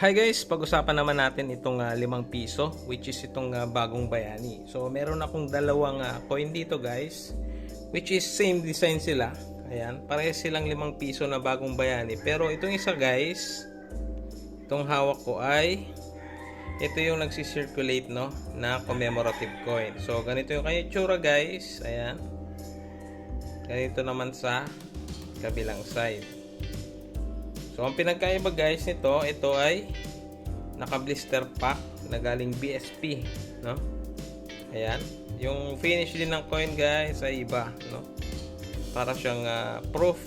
Hi guys, pag-usapan naman natin itong ah, limang piso which is itong ah, bagong bayani. So meron akong dalawang ah, coin dito guys which is same design sila. Ayan, parehas silang limang piso na bagong bayani. Pero itong isa guys, itong hawak ko ay ito yung nagsi-circulate no na commemorative coin. So ganito yung kanya itsura guys. Ayan. Ganito naman sa kabilang side. So, ang pinagkaiba guys nito, ito ay naka-blister pack na galing BSP, no? Ayan. Yung finish din ng coin guys ay iba, no? Para siyang ah, proof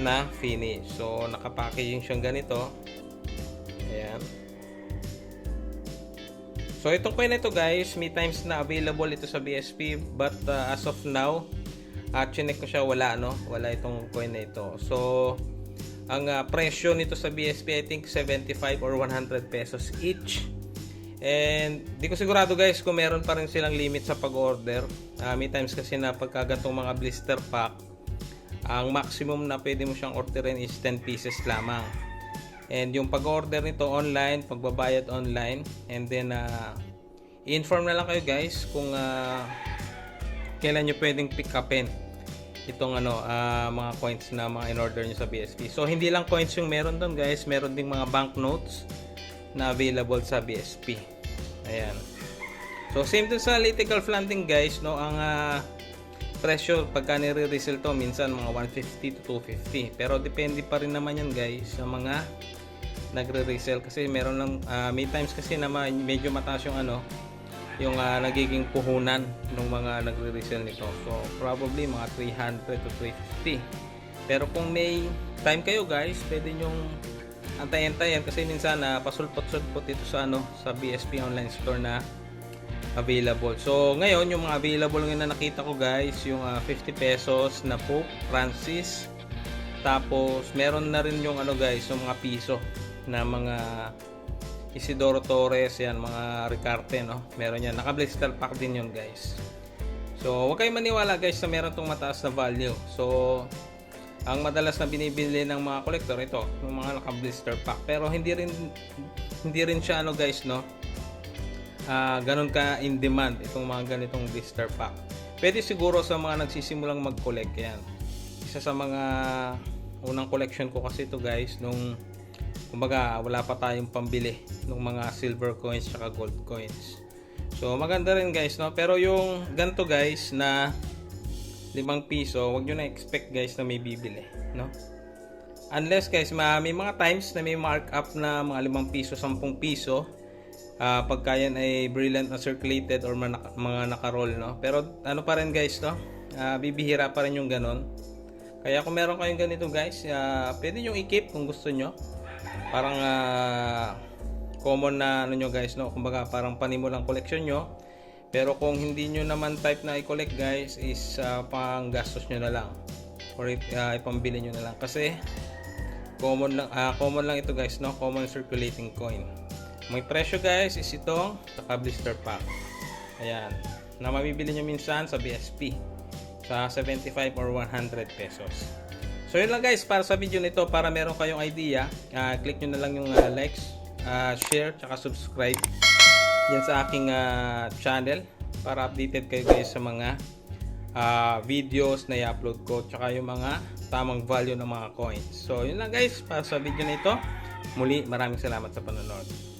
na finish. So, naka-packaging siyang ganito. Ayan. So, itong coin na ito guys, may times na available ito sa BSP but ah, as of now, at chinek ko siya wala no wala itong coin na ito so ang ah, presyo nito sa BSP I think 75 or 100 pesos each. And di ko sigurado guys kung meron pa rin silang limit sa pag-order. Ah, may times kasi na pagkagantong mga blister pack ang maximum na pwede mo siyang orderin is 10 pieces lamang. And yung pag-order nito online pagbabayad online and then ah, i-inform na lang kayo guys kung ah, kailan nyo pwedeng pick upin itong ano ah, mga coins na mga in-order nyo sa BSP. So hindi lang coins yung meron doon guys, meron ding mga banknotes na available sa BSP. Ayan. So same din sa Litical Flanting guys, no, ang ah, presyo pagka nire-resell to minsan mga 150 to 250. Pero depende pa rin naman yan guys sa mga nagre-resell kasi meron lang ah, may times kasi na medyo mataas yung ano yung ah, nagiging puhunan ng mga nagre-resell nito. So, probably mga 300 to 350. Pero kung may time kayo guys, pwede nyong antay-antayan kasi minsan na pasulpot-sulpot ito sa ano sa BSP online store na available. So, ngayon yung mga available ngayon na nakita ko guys, yung ah, 50 pesos na Pope Francis. Tapos, meron na rin yung ano guys, yung mga piso na mga Isidoro Torres, yan, mga Ricarte, no? Meron yan. Naka-blister pack din yun, guys. So, huwag kayong maniwala, guys, na meron tong mataas na value. So, ang madalas na binibili ng mga collector, ito, yung mga naka-blister pack. Pero, hindi rin, hindi rin siya, ano, guys, no? Ah, ganun ka in demand itong mga ganitong blister pack. Pwede siguro sa mga nagsisimulang mag-collect, yan. Isa sa mga unang collection ko kasi ito, guys, nung kumbaga wala pa tayong pambili ng mga silver coins at gold coins. So maganda rin guys no pero yung ganto guys na 5 piso, wag niyo na expect guys na may bibili, no? Unless guys, ma may mga times na may markup na mga 5 piso, 10 piso. ah pagka yan ay brilliant na circulated or mga, mga naka-roll, no? Pero ano pa rin guys, no? Ah, bibihira pa rin yung ganon. Kaya kung meron kayong ganito guys, ah, pwede nyo i-keep kung gusto nyo parang ah, common na ano nyo guys no? Kumbaga parang panimulang collection nyo. Pero kung hindi nyo naman type na i-collect guys is ah, pang gastos nyo na lang. Or uh, ipambili nyo na lang. Kasi common lang ah, common lang ito guys no? Common circulating coin. May presyo guys is itong saka blister pack. Ayan. Na mabibili nyo minsan sa BSP sa 75 or 100 pesos So yun lang guys para sa video nito para meron kayong idea. ah, click nyo na lang yung ah, likes, ah, share, tsaka subscribe yan sa aking ah, channel para updated kayo guys sa mga ah, videos na i-upload ko tsaka yung mga tamang value ng mga coins. So yun lang guys para sa video na ito. Muli maraming salamat sa panonood.